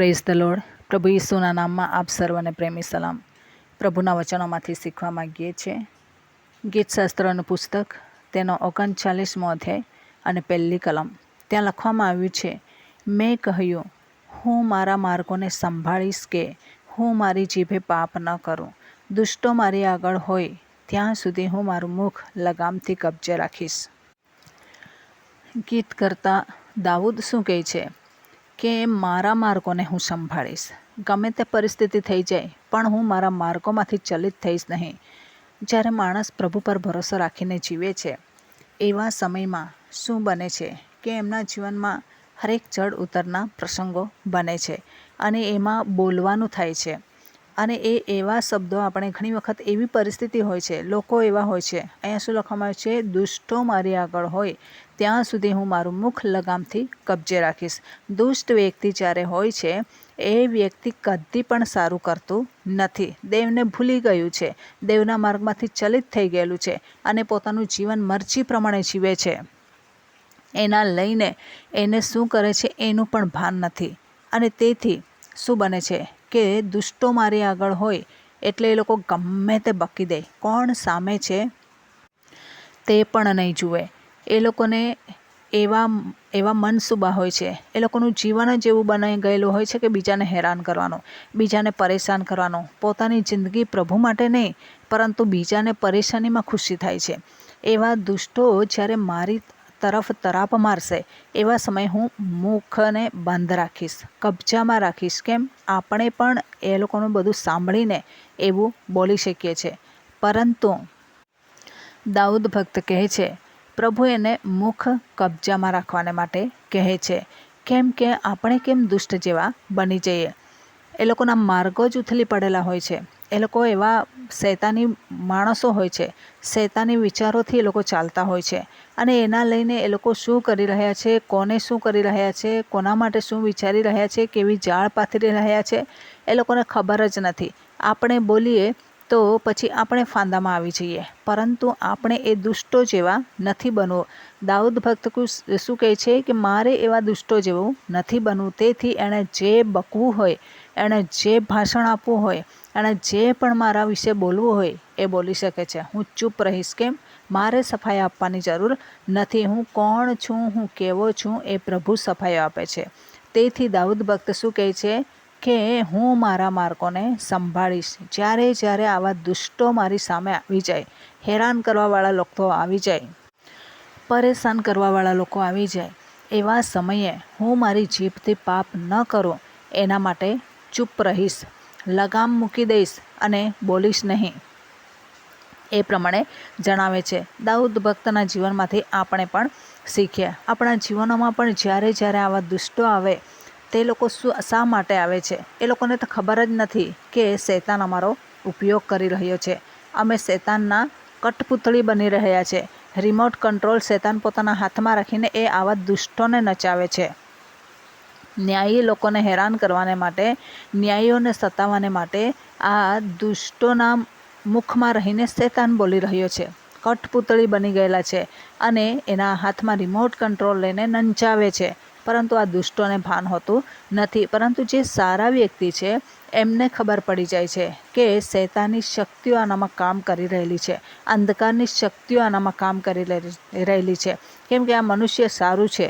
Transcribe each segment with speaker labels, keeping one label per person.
Speaker 1: Praise the load પ્રભુ ઈસુના નામમાં આપ સર્વને પ્રેમી સલામ. પ્રભુના વચનોમાંથી શીખવા માગીએ છીએ. ગીતશાસ્ત્રનું પુસ્તક, તેનો ઓગણચાલીસમો અધ્યાય અને પહેલી કલમ. ત્યાં લખવામાં આવ્યું છે, મેં કહ્યું, હું મારા માર્ગોને સંભાળીશ કે હું મારી જીભે પાપ ન કરું? દુષ્ટો મારી આગળ હોય, ત્યાં સુધી હું મારું મુખ લગામથી કબજે રાખીશ. ગીત કરતાં દાઉદ શું કહે છે કે મારા માર્ગોને હું સંભાળીશ. ગમે તે પરિસ્થિતિ થઈ જાય, પણ હું મારા માર્ગોમાંથી ચલિત થઈશ નહીં. જ્યારે માણસ પ્રભુ પર ભરોસો રાખીને જીવે છે, એવા સમયમાં શું બને છે કે એમના જીવનમાં હરેક ચડ ઉતરના પ્રસંગો બને છે અને એમાં બોલવાનું થાય છે. અને એ એવા શબ્દો આપણે ઘણી વખત એવી પરિસ્થિતિ હોય છે, લોકો એવા હોય છે, અહીંયા શું લખવામાં આવ્યું છે, દુષ્ટો મારી આગળ હોય ત્યાં સુધી હું મારું મુખ લગામથી કબજે રાખીશ. દુષ્ટ વ્યક્તિ જ્યારે હોય છે, એ વ્યક્તિ કદી પણ સારું કરતું નથી. દેવને ભૂલી ગયું છે. દેવના માર્ગમાંથી ચલિત થઈ ગયેલું છે અને પોતાનું જીવન મરજી પ્રમાણે જીવે છે. એના લઈને એને શું કરે છે એનું પણ ભાન નથી. અને તેથી શું બને છે કે દુષ્ટો મારી આગળ હોય એટલે એ લોકો ગમે તે બકી દે. કોણ સામે છે તે પણ નહીં જુએ. એ લોકોને એવા એવા મનસૂબા હોય છે. એ લોકોનું જીવન જ એવું બનાવી ગયેલું હોય છે કે બીજાને હેરાન કરવાનું, બીજાને પરેશાન કરવાનું. પોતાની જિંદગી પ્રભુ માટે નહીં, પરંતુ બીજાને પરેશાનીમાં ખુશી થાય છે. એવા દુષ્ટો જ્યારે મારી તરફ તરાપ મારશે, એવા સમયે હું મુખને બંધ રાખીશ, કબજામાં રાખીશ. કેમ? આપણે પણ એ લોકોનું બધું સાંભળીને એવું બોલી શકીએ છીએ. પરંતુ દાઉદ ભક્ત કહે છે પ્રભુ એને મુખ કબજામાં રાખવાને માટે કહે છે. કેમ કે આપણે કેમ દુષ્ટ જેવા બની જઈએ? એ લોકોના માર્ગો જ ઉથલી પડેલા હોય છે. એ લોકો એવા શૈતાની માણસો હોય છે. શૈતાની વિચારોથી એ લોકો ચાલતા હોય છે. અને એના લઈને એ લોકો શું કરી રહ્યા છે? કોને શું કરી રહ્યા છે? કોના માટે શું વિચારી રહ્યા છે? કેવી જાળ પાથરી રહ્યા છે? એ લોકોને ખબર જ નથી. આપણે બોલીએ તો પછી આપણે ફાંદામાં આવી જઈએ. પરંતુ આપણે એ દુષ્ટો જેવા નથી બનવું. દાઉદ ભક્ત શું કહે છે કે, મારે એવા દુષ્ટો જેવું નથી બનવું. તેથી એણે જે બકવું હોય, એણે જે ભાષણ આપવું હોય, એણે જે પણ મારા વિશે બોલવું હોય, એ બોલી શકે છે. હું ચૂપ રહીશ કેમ? મારે સફાઈ આપવાની જરૂર નથી. હું કોણ છું? હું કેવો છું? એ પ્રભુ સફાઈ આપે છે. તેથી દાઉદ ભક્ત શું કહે છે? કે હું મારા માર્ગોને સંભાળીશ. જ્યારે જ્યારે આવા દુષ્ટો મારી સામે આવી જાય, હેરાન કરવાવાળા લોકો આવી જાય, પરેશાન કરવાવાળા લોકો આવી જાય, એવા સમયે હું મારી જીભથી પાપ ન કરું, એના માટે ચૂપ રહીશ, લગામ મૂકી દઈશ અને બોલીશ નહીં. એ પ્રમાણે જણાવે છે, દાઉદ ભક્તના જીવનમાંથી આપણે પણ શીખીએ. આપણા જીવનોમાં પણ જ્યારે જ્યારે આવા દુષ્ટો આવે તે લોકો શું શા માટે આવે છે? એ લોકોને તો ખબર જ નથી કે શૈતાન અમારો ઉપયોગ કરી રહ્યો છે. અમે શૈતાનના કટપુતળી બની રહ્યા છે. રિમોટ કંટ્રોલ શૈતાન પોતાના હાથમાં રાખીને એ આવા દુષ્ટોને નચાવે છે. ન્યાયી લોકોને હેરાન કરવાને માટે, ન્યાયીઓને સતાવવાને માટે આ દુષ્ટોના મુખમાં રહીને શૈતાન બોલી રહ્યો છે. કઠપૂતળી બની ગયેલા છે અને એના હાથમાં રિમોટ કંટ્રોલ લઈને નંચાવે છે. પરંતુ આ દુષ્ટોને ભાન હોતું નથી. પરંતુ જે સારા વ્યક્તિ છે, એમને ખબર પડી જાય છે કે શૈતાની શક્તિઓ આનામાં કામ કરી રહેલી છે. અંધકારની શક્તિઓ આનામાં કામ કરી રહેલી છે. કેમ કે આ મનુષ્ય સારું છે.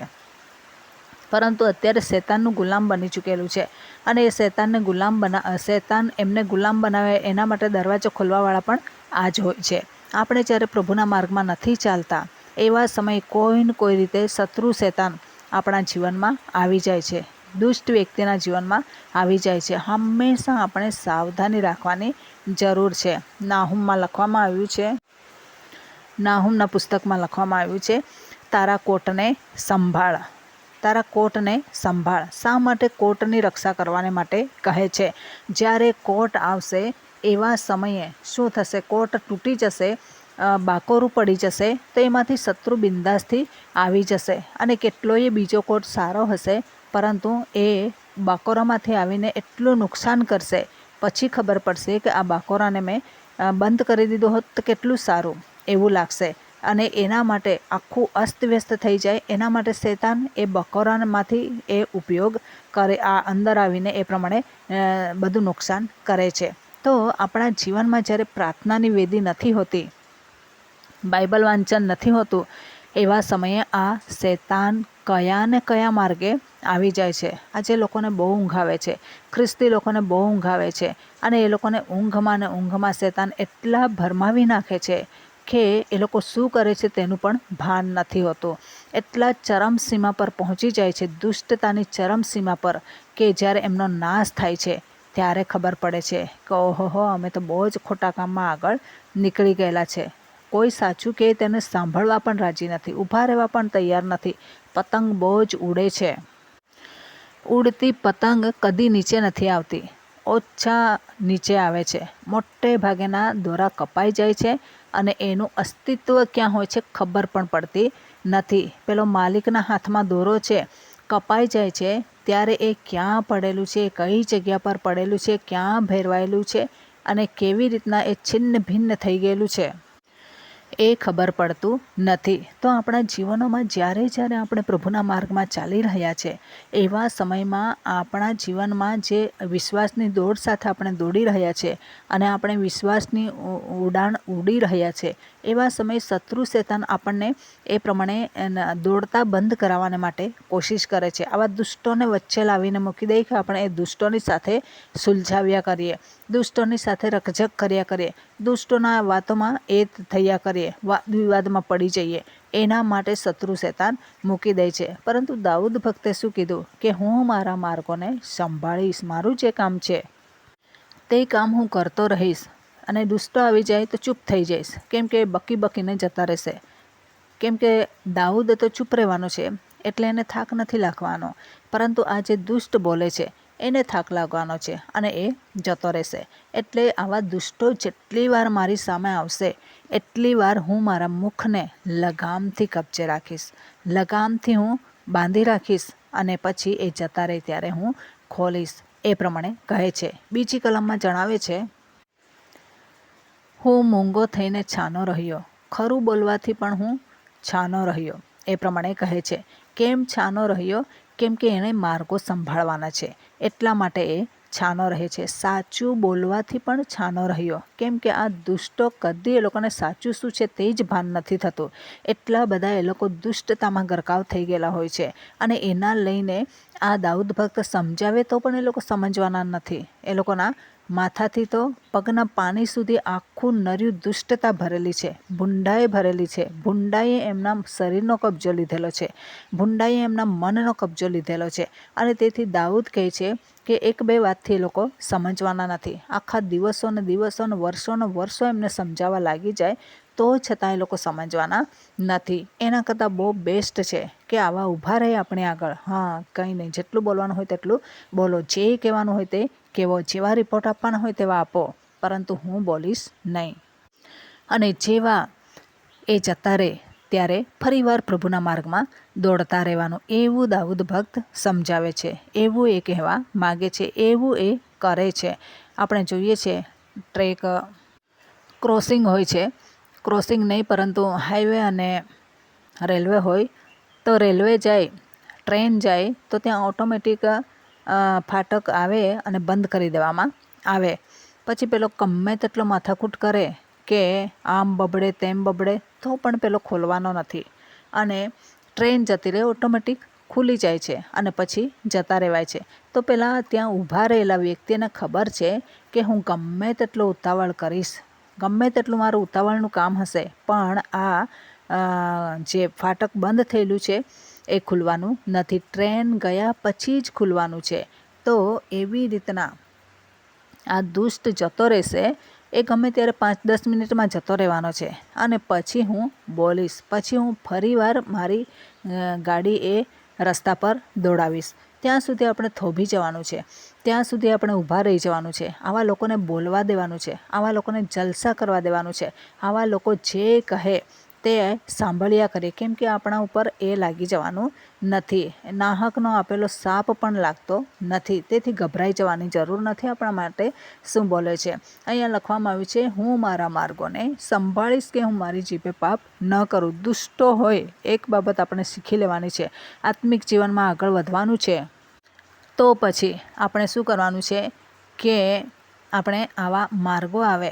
Speaker 1: પરંતુ અત્યારે શૈતાનનું ગુલામ બની ચૂકેલું છે. અને એ શૈતાનને ગુલામ બના, શૈતાન એમને ગુલામ બનાવે એના માટે દરવાજો ખોલવાવાળા પણ આ જ હોય છે. આપણે જ્યારે પ્રભુના માર્ગમાં નથી ચાલતા, એવા સમયે કોઈ ને કોઈ રીતે શત્રુ શૈતાન આપણા જીવનમાં આવી જાય છે. દુષ્ટ વ્યક્તિના જીવનમાં આવી જાય છે. હંમેશા આપણે સાવધાની રાખવાની જરૂર છે. નાહુમમાં લખવામાં આવ્યું છે. નાહુમના પુસ્તકમાં લખવામાં આવ્યું છે, તારા કોટને સંભાળ. તારા કોટને સંભાળ. શા માટે કોટની રક્ષા કરવાને માટે કહે છે? જ્યારે કોટ આવશે એવા સમયે શું થશે? કોટ તૂટી જશે બાકોરું પડી જશે તો એમાંથી શત્રુ બિંદાસથી આવી જશે અને કેટલોય બીજો કોટ સારો હશે, પરંતુ એ બાકોરામાંથી આવીને એટલું નુકસાન કરશે. પછી ખબર પડશે કે આ બાકોરાને મેં બંધ કરી દીધો હોત તો કેટલું સારું એવું લાગશે. અને એના માટે આખું અસ્તવ્યસ્ત થઈ જાય. એના માટે શેતાન એ બકોરામાંથી એ ઉપયોગ કરે, આ અંદર આવીને એ પ્રમાણે બધું નુકસાન કરે છે. તો આપણા જીવનમાં જ્યારે પ્રાર્થનાની વેદી નથી હોતી બાઇબલ વાંચન નથી હોતું, એવા સમયે આ શેતાન કયા ને કયા માર્ગે આવી જાય છે. આજે લોકોને બહુ ઊંઘ આવે છે. ખ્રિસ્તી લોકોને બહુ ઊંઘ આવે છે. અને એ લોકોને ઊંઘમાં ને ઊંઘમાં શેતાન એટલા ભરમાવી નાખે છે કે એ લોકો શું કરે છે તેનું પણ ભાન નથી હોતું. એટલા ચરમસીમા પર પહોંચી જાય છે, દુષ્ટતાની ચરમસીમા પર, કે જ્યારે એમનો નાશ થાય છે, ત્યારે ખબર પડે છે કે ઓહો અમે તો બહુ જ ખોટા કામમાં આગળ નીકળી ગયેલા છે. કોઈ સાચું કે તેને સાંભળવા પણ રાજી નથી, ઊભા રહેવા પણ તૈયાર નથી. પતંગ બહુ જ ઉડે છે. ઉડતી પતંગ કદી નીચે નથી આવતી. ઓછા નીચે આવે છે. મોટે ભાગેના દોરા કપાઈ જાય છે અને એનું અસ્તિત્વ ક્યાં હોય છે ખબર પણ પડતી નથી. પેલો માલિકના હાથમાં દોરો છે, કપાઈ જાય છે, ત્યારે એ ક્યાં પડેલું છે, કઈ જગ્યા પર પડેલું છે, ક્યાં ભેરવાયેલું છે અને કેવી રીતના એ છિન્ન ભિન્ન થઈ ગયેલું છે. એ ખબર પડતું નથી. તો આપણા જીવનોમાં જ્યારે જ્યારે આપણે પ્રભુના માર્ગમાં ચાલી રહ્યા છે, એવા સમયમાં આપણા જીવનમાં જે વિશ્વાસની દોડ સાથે આપણે દોડી રહ્યા છે અને આપણે વિશ્વાસની ઉડાણ ઉડી રહ્યા છે એવા સમયે શત્રુ શેતાન આપણને એ પ્રમાણે દોડતા બંધ કરાવવાને માટે કોશિશ કરે છે. આવા દુષ્ટોને વચ્ચે લાવીને મૂકી દઈએ કે આપણે એ દુષ્ટોની સાથે સુલઝાવ્યા કરીએ, દુષ્ટોની સાથે રકઝક કર્યા કરીએ, દુષ્ટોના વાતોમાં એ થયા કરીએ વાદ વિવાદમાં પડી જઈએ, એના માટે શત્રુ શેતાન મૂકી દે છે. પરંતુ દાઉદ ભક્તે શું કીધું? કે હું મારા માર્ગોને સંભાળીશ, મારું જે કામ છે તે કામ હું કરતો રહીશ. અને દુષ્ટો આવી જાય તો ચૂપ થઈ જઈશ. કેમ કે બકી બકીને જતા રહેશે. કેમ કે દાઉદ તો ચૂપ રહેવાનો છે, એટલે એને થાક નથી લાગવાનો. પરંતુ આ જે દુષ્ટ બોલે છે, એને થાક લાગવાનો છે અને એ જતો રહેશે. એટલે આવા દુષ્ટો જેટલી વાર મારી સામે આવશે, એટલી વાર હું મારા મુખને લગામથી કબજે રાખીશ. લગામથી હું બાંધી રાખીશ અને પછી એ જતા રહે ત્યારે હું ખોલીશ. એ પ્રમાણે કહે છે. બીજી કલમમાં જણાવે છે હું મૂંગો થઈને છાનો રહ્યો. ખરું બોલવાથી પણ હું છાનો રહ્યો. એ પ્રમાણે કહે છે, કેમ છાનો રહ્યો? કેમ કે એણે માર્ગો સંભાળવાના છે. એટલા માટે એ છાનો રહે છે. સાચું બોલવાથી પણ છાનો રહ્યો. કેમ કે આ દુષ્ટો કદી એ લોકોને સાચું શું છે તે જ ભાન નથી થતું. એટલા બધા એ લોકો દુષ્ટતામાં ગરકાવ થઈ ગયેલા હોય છે. અને એના લઈને આ દાઉદ ભક્ત સમજાવે તો પણ એ લોકો સમજવાના નથી. એ લોકોના માથાથી તો પગના પાણી સુધી આખું નર્યું દુષ્ટતા ભરેલી છે. ભૂંડાએ ભરેલી છે. ભૂંડાએ એમના શરીરનો કબજો લીધેલો છે. ભૂંડાએ એમના મનનો કબજો લીધેલો છે. અને તેથી દાઉદ કહે છે કે એક બે વાતથી એ લોકો સમજવાના નથી. આખા દિવસો ને દિવસો ને વર્ષો ને વર્ષો એમને સમજાવવા લાગી જાય તો છતાં એ લોકો સમજવાના નથી. એના કરતાં બહુ બેસ્ટ છે કે આવા ઊભા રહે આપણે આગળ. હા, કંઈ નહીં. જેટલું બોલવાનું હોય તેટલું બોલો. જે કહેવાનું હોય તે કેવો જેવા રિપોર્ટ આપવાના હોય તેવા આપો. પરંતુ હું બોલીશ નહીં. અને જેવા એ જતા રહે ત્યારે ફરીવાર પ્રભુના માર્ગમાં દોડતા રહેવાનું. એવું દાઉદ ભક્ત સમજાવે છે. એવું એ કહેવા માગે છે. એવું એ કરે છે. આપણે જોઈએ છે, ટ્રેક, ક્રોસિંગ હોય છે. ક્રોસિંગ નહીં, પરંતુ હાઈવે અને રેલવે હોય, તો રેલવે જાય, ટ્રેન જાય, તો ત્યાં ઓટોમેટિક ફાટક આવે અને બંધ કરી દેવામાં આવે. પછી પેલો ગમે તેટલો માથાકૂટ કરે કે આમ બબડે, તેમ બબડે, તો પણ પેલો ખોલવાનો નથી. અને ટ્રેન જતી રહે ઓટોમેટિક ખુલી જાય છે અને પછી જતા રહેવાય છે. તો પહેલાં ત્યાં ઊભા રહેલા વ્યક્તિને ખબર છે કે હું ગમે તેટલો ઉતાવળ કરીશ ગમે તેટલું મારું ઉતાવળનું કામ હશે, પણ આ જે ફાટક બંધ થયેલું છે, એ ખુલવાનું નથી. ટ્રેન ગયા પછી જ ખુલવાનું છે. તો એવી રીતના આ દુષ્ટ જતો રહેશે, એ ગમે ત્યારે પાંચ દસ મિનિટમાં જતો રહેવાનો છે. અને પછી હું બોલીશ, પછી હું ફરીવાર મારી ગાડી એ રસ્તા પર દોડાવીશ. ત્યાં સુધી આપણે થોભી જવાનું છે. ત્યાં સુધી આપણે ઊભા રહી જવાનું છે. આવા લોકોને બોલવા દેવાનું છે. આવા લોકોને જલસા કરવા દેવાનું છે. આવા લોકો જે કહે તે સાંભળ્યા કરીએ કેમ કે આપણા ઉપર એ લાગી જવાનું નથી. નાહકનો આપેલો સાપ પણ લાગતો નથી. તેથી ગભરાઈ જવાની જરૂર નથી આપણા માટે શું બોલે છે. અહીંયા લખવામાં આવ્યું છે, હું મારા માર્ગોને સંભાળીશ કે હું મારી જીભે પાપ ન કરું? દુષ્ટો હોય. એક બાબત આપણે શીખી લેવાની છે. આત્મિક જીવનમાં આગળ વધવાનું છે. તો પછી આપણે શું કરવાનું છે કે આપણે આવા માર્ગો આવે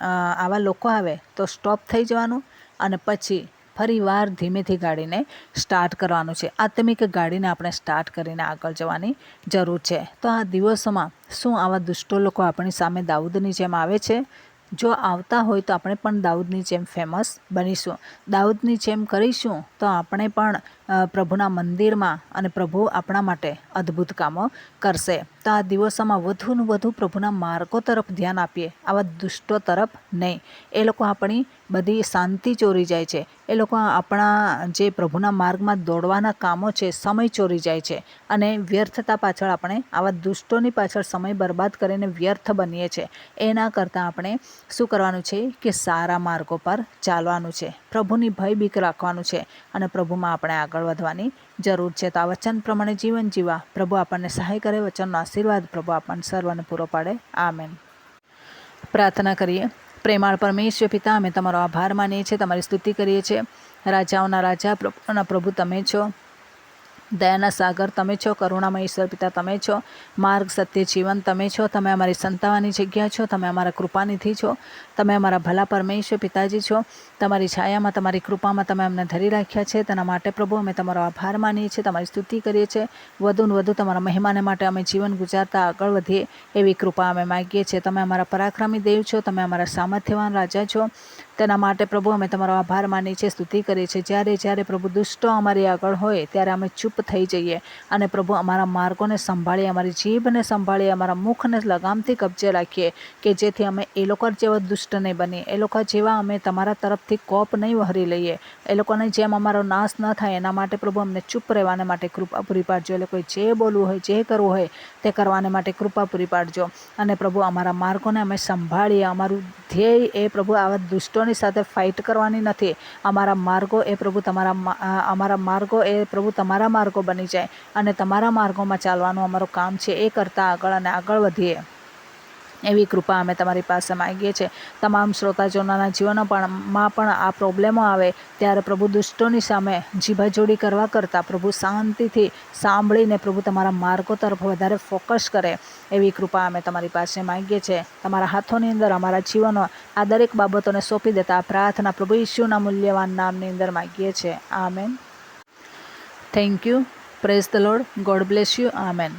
Speaker 1: આવા લોકો આવે તો સ્ટોપ થઈ જવાનું અને પછી ફરી વાર ધીમેથી ગાડીને સ્ટાર્ટ કરવાનું છે. આત્મિક ગાડીને આપણે સ્ટાર્ટ કરીને આગળ જવાની જરૂર છે. તો આ દિવસોમાં શું આવા દુષ્ટો લોકો આપણી સામે દાઉદની જેમ આવે છે? જો આવતા હોય તો આપણે પણ દાઉદની જેમ ફેમસ બનીશું. દાઉદની જેમ કરીશું તો આપણે પણ પ્રભુના મંદિરમાં અને પ્રભુ આપણા માટે અદ્ભુત કામો કરશે. તો આ દિવસોમાં વધુને વધુ પ્રભુના માર્ગો તરફ ધ્યાન આપીએ. આવા દુષ્ટો તરફ નહીં. એ લોકો આપણી બધી શાંતિ ચોરી જાય છે. એ લોકો આપણા જે પ્રભુના માર્ગમાં દોડવાના કામો છે, સમય ચોરી જાય છે અને વ્યર્થતા પાછળ આપણે આવા દુષ્ટોની પાછળ સમય બરબાદ કરીને વ્યર્થ બનીએ છીએ એના કરતાં આપણે શું કરવાનું છે કે સારા માર્ગો પર ચાલવાનું છે. પ્રભુની ભય બીક રાખવાનું છે અને પ્રભુમાં આપણે આગળ વધવાની જરૂર છે. તો આ વચન પ્રમાણે જીવન જીવા પ્રભુ આપણને સહાય કરે, વચનનો આશીર્વાદ પ્રભુ આપણને સર્વને પૂરો પાડે. આમેન. પ્રાર્થના કરીએ. પ્રેમાળ પરમેશ્વર પિતા, અમે તમારો આભાર માનીએ છીએ, તમારી સ્તુતિ કરીએ છીએ. રાજાઓના રાજા, પ્રભુના પ્રભુ તમે છો. દયાના સાગર, તમે છો. કરુણામય ઈશ્વર પિતા, તમે છો. માર્ગ, સત્ય, જીવન, તમે છો. તમે અમારી સંતાવાની જગ્યા છો. તમે અમારા કૃપાનિધિ છો. તમે અમારા ભલા પરમેશ્વર પિતાજી છો. તમારી છાયામાં, તમારી કૃપામાં તમે અમને ધરી રાખ્યા છે. તેના માટે પ્રભુ, અમે તમારો આભાર માનીએ છીએ. તમારી સ્તુતિ કરીએ છીએ. વધુ ને વધુ તમારા મહેમાને માટે અમે જીવન ગુજારતા આગળ વધીએ એવી કૃપા અમે માગીએ છીએ. તમે અમારા પરાક્રમી દેવ છો. તમે અમારા સામર્થ્યવાન રાજા છો. તેના માટે પ્રભુ અમે તમારો આભાર માનીએ છીએ, સ્તુતિ કરીએ છીએ. જ્યારે જ્યારે પ્રભુ દુષ્ટો અમારી આગળ હોય, ત્યારે અમે ચૂપ થઈ જઈએ અને પ્રભુ અમારા માર્ગોને સંભાળીએ, અમારી જીભને સંભાળીએ, અમારા મુખને લગામથી કબજે રાખીએ કે જેથી અમે એ લોકો જેવા દુષ્ટ નહીં બનીએ. એ લોકો જેવા અમે તમારા તરફથી કોપ નહીં વહરી લઈએ. એ લોકોને જેમ અમારો નાશ ન થાય, એના માટે પ્રભુ અમને ચૂપ રહેવાને માટે કૃપા પૂરી પાડજો. એ લોકોએ જે બોલવું હોય, જે કરવું હોય, તે કરવાને માટે કૃપા પૂરી પાડજો. અને પ્રભુ અમારા માર્ગોને અમે સંભાળીએ. અમારું ધ્યેય એ પ્રભુ આવા દુષ્ટોની સાથે ફાઇટ કરવાની નથી. અમારા માર્ગો એ પ્રભુ તમારા અમારા માર્ગો એ પ્રભુ તમારા માર્ગો બની જાય અને તમારા માર્ગોમાં ચાલવાનું અમારું કામ છે. એ કરતાં આગળ અને આગળ વધીએ. એવી કૃપા અમે તમારી પાસે માગીએ છીએ. તમામ શ્રોતાજનોના જીવનો પણ, માં પણ આ પ્રોબ્લેમો આવે, ત્યારે પ્રભુ દુષ્ટોની સામે જીભાજોડી કરવા કરતાં પ્રભુ શાંતિથી સાંભળીને પ્રભુ તમારા માર્ગો તરફ વધારે ફોકસ કરે, એવી કૃપા અમે તમારી પાસે માગીએ છીએ. તમારા હાથોની અંદર અમારા જીવનો આ દરેક બાબતોને સોંપી દેતા પ્રાર્થના પ્રભુ ઈશ્યુના મૂલ્યવાન નામની અંદર માગીએ છીએ. Amen. Thank you praise the lord God bless you amen